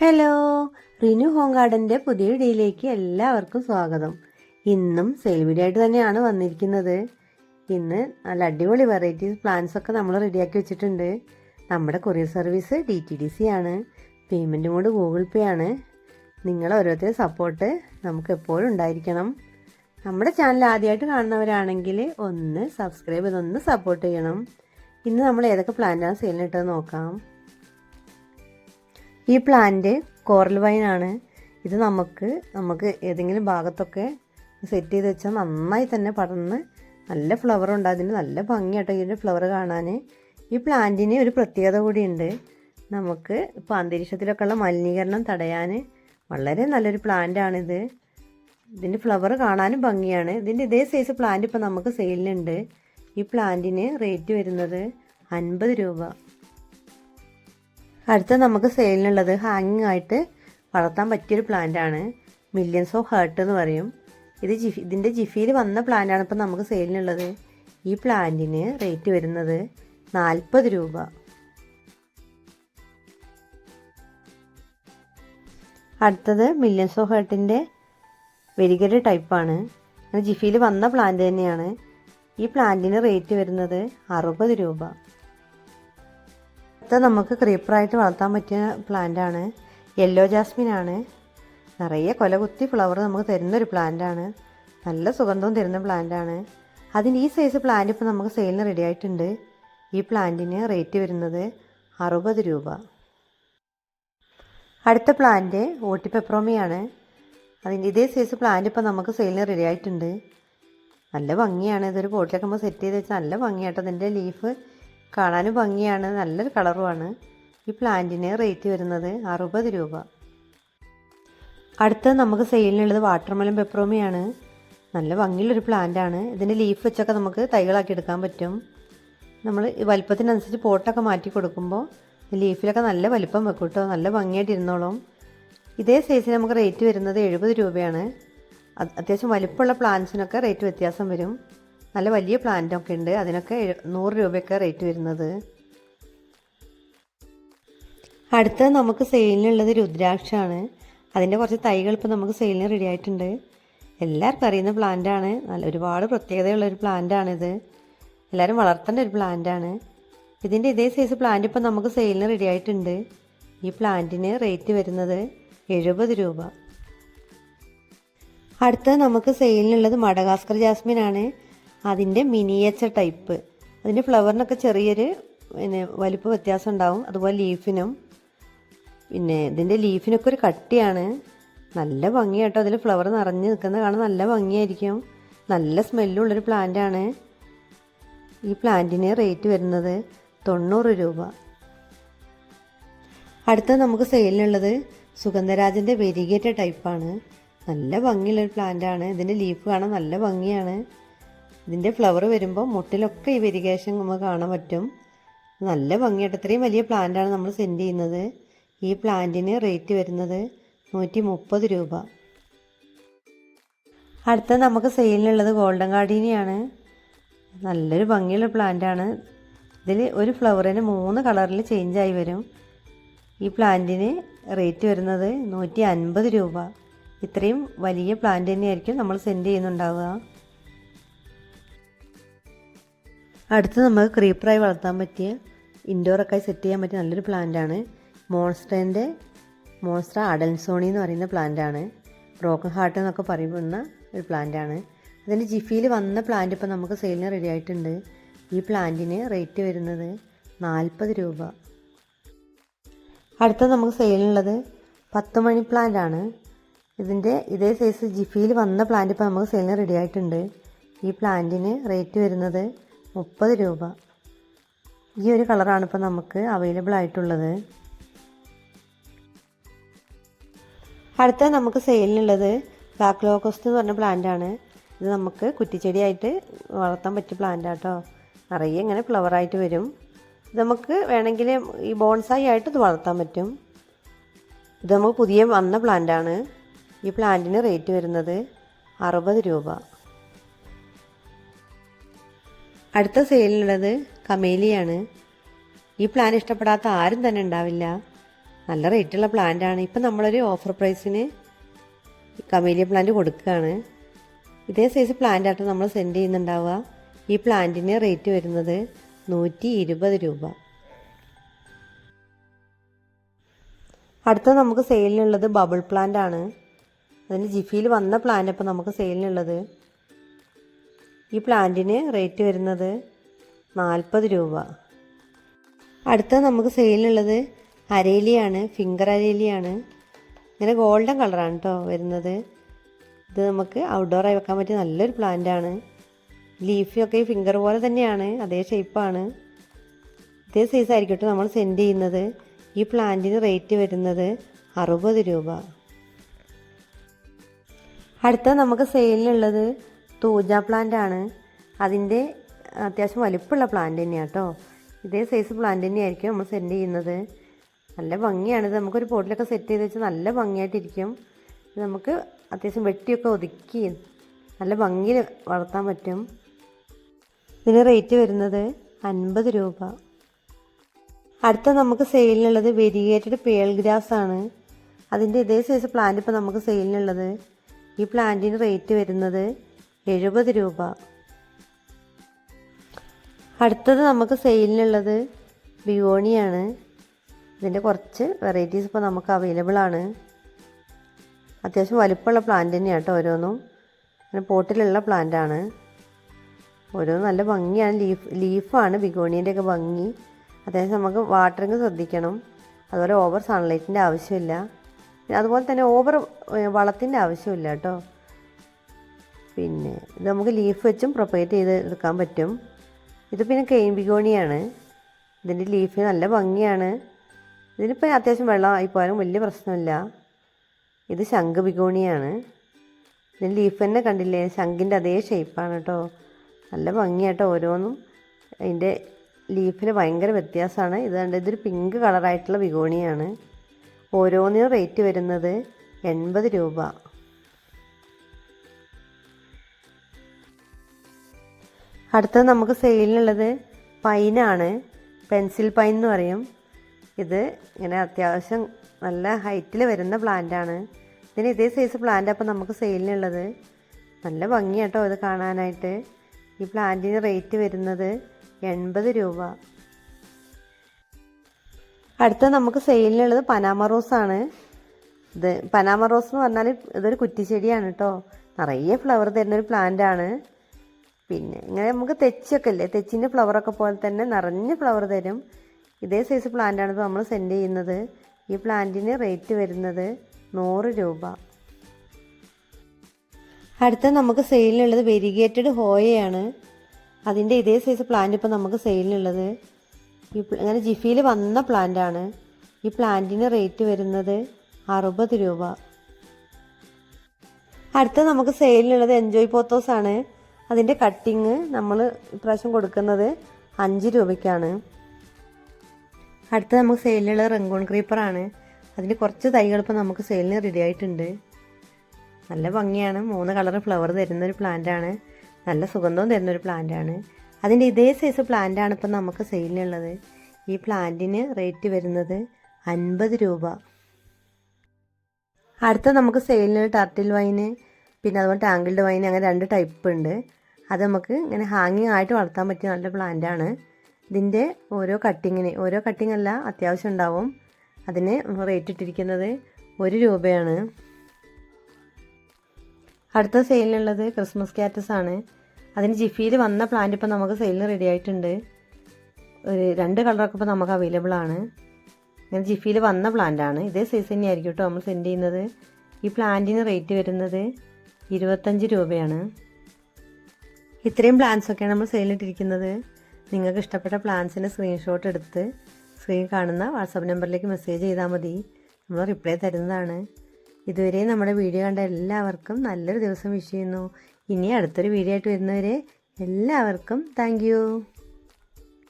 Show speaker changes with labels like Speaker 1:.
Speaker 1: Hello Rinu home ഗാർഡന്റെ പുതിയ വീഡിയോയിലേക്ക് എല്ലാവർക്കും സ്വാഗതം. ഇന്നും സെയിൽ വീഡിയോ ആയിട്ട് തന്നെയാണ് വന്നിരിക്കുന്നത്. ഇന്ന് നല്ല അടിപൊളി വെറൈറ്റീസ് പ്ലാൻസ് ഒക്കെ നമ്മൾ റെഡിയാക്കി വെച്ചിട്ടുണ്ട്. നമ്മുടെ courier service D T D C ആണ്. പേയ്മെന്റും കൂടെ ഗൂഗിൾ പേ ആണ്. നിങ്ങൾ ഓരോരുത്തരെ സപ്പോർട്ട് നമുക്ക് എപ്പോഴും ഉണ്ടായിരിക്കണം. നമ്മുടെ ചാനൽ ആദ്യമായിട്ട് കാണുന്നവരാണെങ്കിൽ ഒന്ന് സബ്സ്ക്രൈബ് ചെയ്തൊന്ന് സപ്പോർട്ട് ചെയ്യണം. ഇന്ന് നമ്മൾ ഏതൊക്കെ പ്ലാന്റാണ് സെയിലിനിട്ടത് നോക്കാം. ഈ പ്ലാന്റ് കോറൽ വൈനാണ് ഇത് നമുക്ക് നമുക്ക് ഏതെങ്കിലും ഭാഗത്തൊക്കെ സെറ്റ് ചെയ്ത് വെച്ചാൽ നന്നായി തന്നെ പടർന്ന് നല്ല ഫ്ലവർ ഉണ്ട്. അതിന് നല്ല ഭംഗിയാട്ടോ ഇതിന്റെ ഫ്ലവർ കാണാൻ ഈ പ്ലാന്റിന് ഒരു പ്രത്യേകത കൂടിയുണ്ട്. നമുക്ക് ഇപ്പോൾ അന്തരീക്ഷത്തിലൊക്കെ ഉള്ള മലിനീകരണം തടയാൻ വളരെ നല്ലൊരു പ്ലാന്റാണിത് ഇതിന്റെ ഫ്ലവർ കാണാനും ഭംഗിയാണ്. ഇതിന്റെ ഇതേ സൈസ് പ്ലാന്റ് ഇപ്പോൾ നമുക്ക് സെയിലിനുണ്ട് ഈ പ്ലാന്റിന് റേറ്റ് വരുന്നത് അൻപത് രൂപ. അടുത്ത നമുക്ക് സെയിലിനുള്ളത് ഹാങ്ങിങ് ആയിട്ട് വളർത്താൻ പറ്റിയൊരു പ്ലാന്റ് ആണ്. മില്യൻസ് ഓഫ് ഹേർട്ട് എന്ന് പറയും. ഇത് ജിഫി ഇതിന്റെ ജിഫിയിൽ വന്ന പ്ലാന്റ് ആണ് ഇപ്പം നമുക്ക് സെയിലിനുള്ളത്. ഈ പ്ലാന്റിന് റേറ്റ് വരുന്നത് നാൽപ്പത് രൂപ. അടുത്തത് മില്യൻസ് ഓഫ് ഹേർട്ടിന്റെ വെരികര ടൈപ്പാണ് ജിഫിയിൽ വന്ന പ്ലാന്റ് തന്നെയാണ്. ഈ പ്ലാന്റിന് റേറ്റ് വരുന്നത് അറുപത് രൂപ. അടുത്ത നമുക്ക് ക്രീപ്പറായിട്ട് വളർത്താൻ പറ്റിയ പ്ലാന്റ് ആണ് യെല്ലോ ജാസ്മിൻ ആണ്. നിറയെ കൊലകുത്തി ഫ്ലവർ നമുക്ക് തരുന്നൊരു പ്ലാന്റ് ആണ്. നല്ല സുഗന്ധവും തരുന്ന പ്ലാന്റ് ആണ്. അതിന് ഈ സൈസ് പ്ലാന്റ് ഇപ്പോൾ നമുക്ക് സെയിലിന് റെഡി ആയിട്ടുണ്ട്. ഈ പ്ലാന്റിന് റേറ്റ് വരുന്നത് അറുപത് രൂപ. അടുത്ത പ്ലാന്റ് ഓട്ടി പെപ്രോമിയാണ് അതിന്റെ ഇതേ സൈസ് പ്ലാന്റ് ഇപ്പോൾ നമുക്ക് സെയിലിന് റെഡി ആയിട്ടുണ്ട്. നല്ല ഭംഗിയാണ്. ഇതൊരു പോട്ടിലൊക്കെ നമ്മൾ സെറ്റ് ചെയ്ത് വെച്ചാൽ നല്ല ഭംഗിയാട്ടോ. അതിന്റെ ലീഫ് കാണാനും ഭംഗിയാണ്. നല്ലൊരു കളറുമാണ്. ഈ പ്ലാന്റിന് റേറ്റ് വരുന്നത് അറുപത് രൂപ. അടുത്തത് നമുക്ക് സെയിലിനുള്ളത് വാട്ടർമെലൻ പെപ്രോമിയാണ്. നല്ല ഭംഗിയുള്ളൊരു പ്ലാന്റാണ്. ഇതിന്റെ ലീഫ് വെച്ചൊക്കെ നമുക്ക് തൈകളാക്കി എടുക്കാൻ പറ്റും. നമ്മൾ വലിപ്പത്തിനനുസരിച്ച് പോട്ടൊക്കെ മാറ്റി കൊടുക്കുമ്പോൾ ലീഫിലൊക്കെ നല്ല വലിപ്പം വെക്കും കേട്ടോ നല്ല ഭംഗിയായിട്ട് ഇരുന്നോളും. ഇതേ സൈസിന് നമുക്ക് റേറ്റ് വരുന്നത് എഴുപത് രൂപയാണ്. അത്യാവശ്യം വലിപ്പമുള്ള പ്ലാന്റ്സിനൊക്കെ റേറ്റ് വ്യത്യാസം വരും. നല്ല വലിയ പ്ലാന്റൊക്കെ ഉണ്ട്. അതിനൊക്കെ നൂറ് രൂപയൊക്കെ റേറ്റ് വരുന്നത്. അടുത്തത് നമുക്ക് സെയിലിനുള്ളത് രുദ്രാക്ഷമാണ് അതിന്റെ കുറച്ച് തൈകൾ ഇപ്പോൾ നമുക്ക് സെയിലിന് റെഡി ആയിട്ടുണ്ട്. എല്ലാവർക്കും അറിയുന്ന പ്ലാന്റാണ്. നല്ല ഒരുപാട് പ്രത്യേകതയുള്ള ഒരു പ്ലാന്റാണിത്. എല്ലാവരും വളർത്തേണ്ട ഒരു പ്ലാന്റാണ്. ഇതിന്റെ ഇതേ സൈസ് പ്ലാന്റ് ഇപ്പോൾ നമുക്ക് സെയിലിന് റെഡി ആയിട്ടുണ്ട്. ഈ പ്ലാന്റിന് റേറ്റ് വരുന്നത് എഴുപത് രൂപ. അടുത്തത് നമുക്ക് സെയിലിനുള്ളത് മഡഗാസ്കർ ജാസ്മിൻ ആണ് അതിന്റെ മിനിയേച്ചർ ടൈപ്പ് അതിന്റെ ഫ്ലവറിനൊക്കെ ചെറിയൊരു പിന്നെ വലിപ്പ വ്യത്യാസം ഉണ്ടാവും. അതുപോലെ ലീഫിനും പിന്നെ ഇതിന്റെ ലീഫിനൊക്കെ ഒരു കട്ടിയാണ്. നല്ല ഭംഗിയാട്ടോ അതിൽ ഫ്ലവർ നിറഞ്ഞ് നിൽക്കുന്ന കാണാൻ നല്ല ഭംഗിയായിരിക്കും. നല്ല സ്മെല്ലുള്ളൊരു പ്ലാന്റാണ് ഈ പ്ലാന്റിന് റേറ്റ് വരുന്നത് തൊണ്ണൂറ് രൂപ. അടുത്തത് നമുക്ക് സെയിലിനുള്ളത് സുഗന്ധരാജന്റെ വെരികേറ്റ ടൈപ്പാണ് നല്ല ഭംഗിയുള്ളൊരു പ്ലാന്റാണ് ഇതിന്റെ ലീഫ് കാണാൻ നല്ല ഭംഗിയാണ്. ഇതിന്റെ ഫ്ലവർ വരുമ്പോൾ മുട്ടിലൊക്കെ ഈ വെരിഗേഷൻ നമുക്ക് കാണാൻ പറ്റും. നല്ല ഭംഗിയായിട്ട്. ഇത്രയും വലിയ പ്ലാന്റാണ് നമ്മൾ സെൻഡ് ചെയ്യുന്നത്. ഈ പ്ലാന്റിന് റേറ്റ് വരുന്നത് നൂറ്റി മുപ്പത് രൂപ. അടുത്ത നമുക്ക് സെയിലിനുള്ളത് ഗോൾഡൻ ഗാർഡീനിയാണ് നല്ലൊരു ഭംഗിയുള്ള പ്ലാന്റാണ് ഇതിൽ ഒരു ഫ്ലവറിന് മൂന്ന് കളറിൽ ചേഞ്ചായി വരും. ഈ പ്ലാന്റിന് റേറ്റ് വരുന്നത് നൂറ്റി അൻപത് രൂപ. ഇത്രയും വലിയ പ്ലാന്റ് തന്നെയായിരിക്കും നമ്മൾ സെൻഡ് ചെയ്യുന്നുണ്ടാവുക. അടുത്ത് നമുക്ക് ക്രീപ്പറായി വളർത്താൻ പറ്റിയ ഇൻഡോറൊക്കെ സെറ്റ് ചെയ്യാൻ പറ്റിയ നല്ലൊരു പ്ലാന്റാണ് മോൺസ്റ്ററിന്റെ മോൺസ്റ്റർ അഡൽസോണി എന്ന് പറയുന്ന പ്ലാന്റാണ് ബ്രോക്കൺ ഹാർട്ട് എന്നൊക്കെ പറയുന്ന ഒരു പ്ലാന്റാണ് അതിന്റെ ജിഫിയിൽ വന്ന പ്ലാന്റ് ഇപ്പോൾ നമുക്ക് സെയിലിന് റെഡി ആയിട്ടുണ്ട്. ഈ പ്ലാന്റിന് റേറ്റ് വരുന്നത് നാൽപ്പത് രൂപ. അടുത്ത നമുക്ക് സെയിലിനുള്ളത് പത്ത് മണി പ്ലാന്റ് ആണ്. ഇതിന്റെ ഇതേ സൈസ് ജിഫിയിൽ വന്ന പ്ലാന്റ് ഇപ്പോൾ നമുക്ക് സെയിലിന് റെഡി ആയിട്ടുണ്ട്. ഈ പ്ലാന്റിന് റേറ്റ് വരുന്നത് മുപ്പത് രൂപ. ഈ ഒരു കളറാണ് ഇപ്പോൾ നമുക്ക് അവൈലബിൾ ആയിട്ടുള്ളത്. അടുത്ത നമുക്ക് സെയിലിനുള്ളത് ബ്ലാക്ക് ലോക്കോസ്റ്റ് എന്ന് പറഞ്ഞ പ്ലാന്റ് ആണ്. ഇത് നമുക്ക് കുറ്റിച്ചെടിയായിട്ട് വളർത്താൻ പറ്റിയ പ്ലാന്റ് ആട്ടോ. നിറയെ ഇങ്ങനെ ഫ്ലവറായിട്ട് വരും. ഇത് നമുക്ക് വേണമെങ്കിൽ ഈ ബോൺസായി ആയിട്ട് ഇത് വളർത്താൻ പറ്റും. ഇത് നമുക്ക് പുതിയ വന്ന പ്ലാന്റാണ് ഈ പ്ലാന്റിന് റേറ്റ് വരുന്നത് അറുപത് രൂപ. അടുത്ത സെയിലിനുള്ളത് കമേലിയാണ്. ഈ പ്ലാൻ ഇഷ്ടപ്പെടാത്ത ആരും തന്നെ ഉണ്ടാവില്ല. നല്ല റേറ്റുള്ള പ്ലാന്റാണ് ഇപ്പം നമ്മളൊരു ഓഫർ പ്രൈസിന് കമേലിയ പ്ലാന്റ് കൊടുക്കുകയാണ്. ഇതേ സൈസ് പ്ലാന്റായിട്ട് നമ്മൾ സെൻഡ് ചെയ്യുന്നുണ്ടാവുക. ഈ പ്ലാന്റിന് റേറ്റ് വരുന്നത് നൂറ്റി ഇരുപത് രൂപ. അടുത്ത നമുക്ക് സെയിലിനുള്ളത് ബബിൾ പ്ലാന്റ് ആണ്. അതിന് ജിഫിയിൽ വന്ന പ്ലാന്റ് ഇപ്പോൾ നമുക്ക് സെയിലിനുള്ളത് ഈ പ്ലാന്റിന് റേറ്റ് വരുന്നത് നാൽപ്പത് രൂപ. അടുത്ത നമുക്ക് സെയിലുള്ളത് അരേലിയാണ് ഫിംഗർ അരേലിയാണ്. ഇങ്ങനെ ഗോൾഡൻ കളറാണ് കേട്ടോ വരുന്നത്. ഇത് നമുക്ക് ഔട്ട്ഡോറായി വെക്കാൻ പറ്റിയ നല്ലൊരു പ്ലാന്റാണ് ലീഫിയൊക്കെ ഈ ഫിംഗർ പോലെ തന്നെയാണ് അതേ ഷേപ്പാണ് ഇതേ സൈസ് ആയിരിക്കും നമ്മൾ സെൻഡ് ചെയ്യുന്നത്. ഈ പ്ലാന്റിന് റേറ്റ് വരുന്നത് അറുപത് രൂപ. അടുത്ത നമുക്ക് സെയിലിനുള്ളത് തൂജ പ്ലാന്റ് ആണ് അതിന്റെ അത്യാവശ്യം വലിപ്പമുള്ള പ്ലാന്റ് തന്നെയാണ് കേട്ടോ ഇതേ സൈസ് പ്ലാന്റ് തന്നെയായിരിക്കും നമ്മൾ സെൻഡ് ചെയ്യുന്നത്. നല്ല ഭംഗിയാണിത് നമുക്കൊരു പോട്ടിലൊക്കെ സെറ്റ് ചെയ്ത് വെച്ചാൽ നല്ല ഭംഗിയായിട്ടിരിക്കും. നമുക്ക് അത്യാവശ്യം വെട്ടിയൊക്കെ ഒതുക്കി നല്ല ഭംഗിയിൽ വളർത്താൻ പറ്റും. ഇതിന് റേറ്റ് വരുന്നത് അൻപത് രൂപ. അടുത്ത നമുക്ക് സെയിലിനുള്ളത് വെരിയേറ്റഡ് പേൾ ഗ്രാസ് ആണ്. അതിന്റെ ഇതേ സൈസ് പ്ലാന്റ് ഇപ്പോൾ നമുക്ക് സെയിലിനുള്ളത് ഈ പ്ലാന്റിന് റേറ്റ് വരുന്നത് എഴുപത് രൂപ. അടുത്തത് നമുക്ക് സെയിലിനുള്ളത് ബിയോണിയാണ്. ഇതിന്റെ കുറച്ച് വെറൈറ്റീസ് ഇപ്പോൾ നമുക്ക് അവൈലബിൾ ആണ്. അത്യാവശ്യം വലിപ്പമുള്ള പ്ലാന്റ് തന്നെയാണ് കേട്ടോ ഓരോന്നും. അങ്ങനെ പോട്ടിലുള്ള പ്ലാന്റ് ആണ്. ഓരോ നല്ല ഭംഗിയാണ്. ലീഫ് ലീഫാണ് ബിഗോണീന്റെ ഒക്കെ ഭംഗി. അത്യാവശ്യം നമുക്ക് വാട്ടറിങ് ശ്രദ്ധിക്കണം. അതുപോലെ ഓവർ സൺലൈറ്റിന്റെ ആവശ്യമില്ല. പിന്നെ അതുപോലെ തന്നെ ഓവർ വളത്തിന്റെ ആവശ്യമില്ല കേട്ടോ പിന്നെ ഇത് നമുക്ക് ലീഫ് വെച്ചും പ്രൊപ്പറേറ്റ് ചെയ്ത് എടുക്കാൻ പറ്റും. ഇത് പിന്നെ കെയിൻ ബിഗോണിയാണ്. ഇതിന്റെ ലീഫ് നല്ല ഭംഗിയാണ്. ഇതിനിപ്പോൾ അത്യാവശ്യം വെള്ളം ആയിപ്പോയാലും വലിയ പ്രശ്നമില്ല. ഇത് ശംഖ് ബിഗോണിയാണ്. ഇതിന് ലീഫ് തന്നെ കണ്ടില്ലേ? ശംഖിന്റെ അതേ ഷേപ്പാണ് കേട്ടോ. നല്ല ഭംഗിയാട്ടോ ഓരോന്നും. അതിന്റെ ലീഫിന് ഭയങ്കര വ്യത്യാസമാണ്. ഇത് കണ്ട് ഇതൊരു പിങ്ക് കളറായിട്ടുള്ള ബിഗോണിയാണ്. ഓരോന്നിനും റേറ്റ് വരുന്നത് എൺപത് രൂപ. അടുത്തത് നമുക്ക് സെയിലിനുള്ളത് പൈനാണ്. പെൻസിൽ പൈൻ എന്ന് പറയും. ഇത് ഇങ്ങനെ അത്യാവശ്യം നല്ല ഹൈറ്റിൽ വരുന്ന പ്ലാന്റാണ് ഇതിന് ഇതേ സൈസ് പ്ലാന്റ് അപ്പോൾ നമുക്ക് സെയിലിനുള്ളത്. നല്ല ഭംഗിയാട്ടോ ഇത് കാണാനായിട്ട്. ഈ പ്ലാന്റിന് റേറ്റ് വരുന്നത് എൺപത് രൂപ. അടുത്ത നമുക്ക് സെയിലിനുള്ളത് പനാമ റോസാണ് ഇത് പനാമ റോസ് എന്ന് പറഞ്ഞാൽ ഇതൊരു കുറ്റിച്ചെടിയാണ് കേട്ടോ നിറയെ ഫ്ലവർ തരുന്നൊരു പ്ലാന്റ് ആണ്. പിന്നെ ഇങ്ങനെ നമുക്ക് തെച്ചൊക്കെ ഇല്ലേ തെച്ചിന്റെ ഫ്ലവറൊക്കെ പോലെ തന്നെ നിറഞ്ഞ ഫ്ലവർ തരും. ഇതേ സൈസ് പ്ലാന്റാണ് ഇപ്പോൾ നമ്മൾ സെൻഡ് ചെയ്യുന്നത്. ഈ പ്ലാന്റിന് റേറ്റ് വരുന്നത് നൂറ് രൂപ. അടുത്ത നമുക്ക് സെയിലിനുള്ളത് വെരിഗേറ്റഡ് ഹോയയാണ്. അതിന്റെ ഇതേ സൈസ് പ്ലാന്റ് ഇപ്പോൾ നമുക്ക് സെയിലിനുള്ളത് ഈ അങ്ങനെ ജിഫിയിൽ വന്ന പ്ലാന്റാണ് ഈ പ്ലാന്റിന് റേറ്റ് വരുന്നത് അറുപത് രൂപ. അടുത്ത നമുക്ക് സെയിലിനുള്ളത് എൻജോയ് പോത്തോസ് ആണ്. അതിന്റെ കട്ടിങ് നമ്മൾ ഇപ്രാവശ്യം കൊടുക്കുന്നത് അഞ്ച് രൂപയ്ക്കാണ്. അടുത്ത നമുക്ക് സെയിലുള്ള റെങ്കോൺ ക്രീപ്പറാണ് അതിന് കുറച്ച് തൈകൾ ഇപ്പോൾ നമുക്ക് സെയിലിന് റെഡി ആയിട്ടുണ്ട്. നല്ല ഭംഗിയാണ്. മൂന്ന് കളർ ഫ്ലവർ തരുന്നൊരു പ്ലാന്റാണ് നല്ല സുഗന്ധവും തരുന്നൊരു പ്ലാന്റാണ് അതിന്റെ ഇതേ സൈസ് പ്ലാന്റാണ് ഇപ്പം നമുക്ക് സെയിലിനുള്ളത് ഈ പ്ലാന്റിന് റേറ്റ് വരുന്നത് അൻപത് രൂപ. അടുത്ത നമുക്ക് സെയിലിന് ടർട്ടിൽ വൈന് പിന്നെ അതുപോലെ ടാങ്കിൾഡ് വൈൻ അങ്ങനെ രണ്ട് ടൈപ്പ് ഉണ്ട്. അത് നമുക്ക് ഇങ്ങനെ ഹാങ്ങിങ് ആയിട്ട് വളർത്താൻ പറ്റിയ നല്ല പ്ലാന്റാണ് ഇതിന്റെ ഓരോ കട്ടിങ്ങിന് ഓരോ കട്ടിങ് അല്ല അത്യാവശ്യം ഉണ്ടാവും. അതിന് റേറ്റ് ഇട്ടിരിക്കുന്നത് ഒരു രൂപയാണ്. അടുത്ത സെയിലിനുള്ളത് ക്രിസ്മസ് കാറ്റസ് ആണ്. അതിന് ജിഫിയിൽ വന്ന പ്ലാന്റ് ഇപ്പോൾ നമുക്ക് സെയിലിന് റെഡി ആയിട്ടുണ്ട്. ഒരു രണ്ട് കളറൊക്കെ ഇപ്പോൾ നമുക്ക് അവൈലബിൾ ആണ്. ഇങ്ങനെ ജിഫിയിൽ വന്ന പ്ലാന്റ് ആണ്. ഇതേ സൈസ് തന്നെയായിരിക്കും കേട്ടോ നമ്മൾ സെൻഡ് ചെയ്യുന്നത്. ഈ പ്ലാന്റിന് റേറ്റ് വരുന്നത് ഇരുപത്തഞ്ച് രൂപയാണ്. ഇത്രയും പ്ലാൻസ് ഒക്കെയാണ് നമ്മൾ സെയിലിട്ടിരിക്കുന്നത് നിങ്ങൾക്ക് ഇഷ്ടപ്പെട്ട പ്ലാൻസിന്റെ സ്ക്രീൻഷോട്ട് എടുത്ത് സ്ക്രീൻ കാണുന്ന വാട്സാപ്പ് നമ്പറിലേക്ക് മെസ്സേജ് ചെയ്താൽ മതി. നമ്മൾ റിപ്ലൈ തരുന്നതാണ്. ഇതുവരെ നമ്മുടെ വീഡിയോ കണ്ട എല്ലാവർക്കും നല്ലൊരു ദിവസം വിഷ് ചെയ്യുന്നു. ഇനി അടുത്തൊരു വീഡിയോ ആയിട്ട് വരുന്നവരെ എല്ലാവർക്കും താങ്ക്